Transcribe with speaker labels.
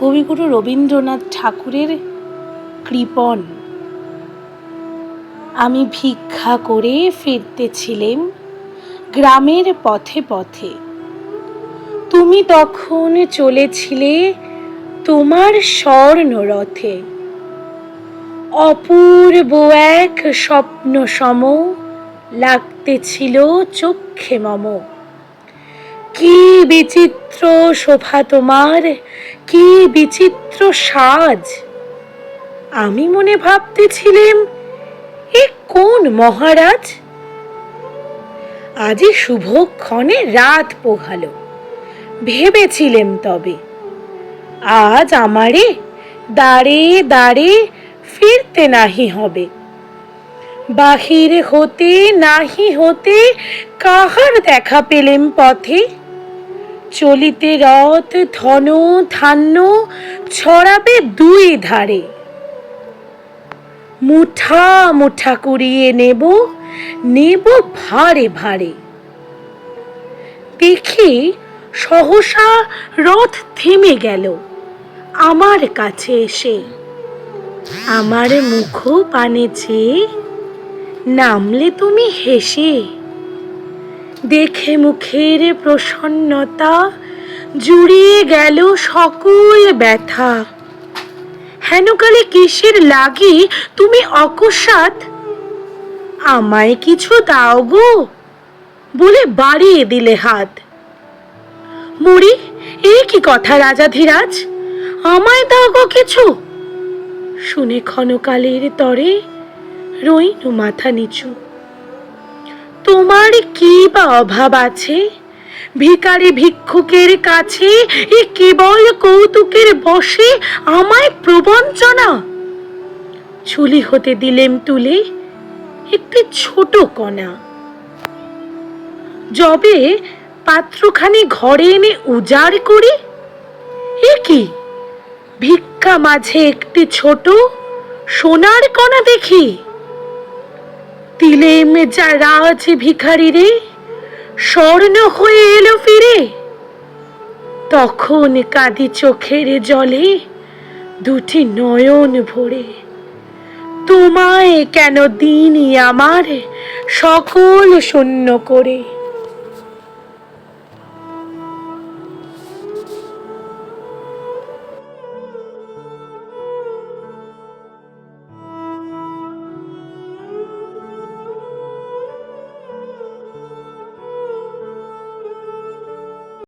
Speaker 1: কবিগুরু রবীন্দ্রনাথ ঠাকুরের কৃপণ। আমি ভিক্ষা করে ফিরতেছিলেম গ্রামের পথে পথে। তুমি তখন চলেছিলে তোমার স্বর্ণরথে। অপূর্ব এক স্বপ্ন সম লাগতেছিল চক্ষে মম। কি বিচিত্র শোভা তোমার, কি বিচিত্র সাজ। আমি মনে ভাবতেছিলেম, এ কোন মহারাজ? আজি শুভক্ষণে রাত পোহালো, ভেবেছিলেম তবে। আজ আমারে দাঁড়ে দাঁড়ে ফিরতে নাহি হবে। বাহির হতে নাহি হতে কাহার দেখা পেলেম পথে? চলিতে রথ, ধন, ধান্য ছড়াবে দুই ধারে। মুঠা মুঠা কুড়িয়ে নেব নেব ভারে ভারে। দেখি সহসা রথ থেমে গেল আমার কাছে এসে। আমার মুখ পানে চেয়ে নামলে তুমি হেসে দেখে মুখের প্রসন্নতা জুড়িয়ে গেল সকল ব্যথা। হেনকালে কিসের লাগি তুমি অকস্মাৎ? আমায় কিছু দাও গো, বলে বাড়িয়ে দিলে হাত। মুড়ি এই কি কথা রাজা ধীরাজ? আমায় দাও গো কিছু। শুনে ক্ষণকালের তরে রইনু মাথা নিচু। তোমার কি বা অভাব আছে? ভিকারি ভিক্ষুকের কাছে এ কেবল কৌতুকের বসে আমায় প্রবঞ্চনা। ছুলি হতে দিলেম তুলে একটি ছোট কণা। যবে পাত্রখানি ঘরে এনে উজাড় করি, এ কি? ভিক্ষা মাঝে একটি ছোট সোনার কণা দেখি। তিলেম মেজা রাজ ভিখারি রে, স্বর্ণ হয়ে এলো ফিরে। তখন কাঁদি চোখের জলে দুটি নয়ন ভরে। তোমায় কেন দিনই আমার সকল শূন্য করে?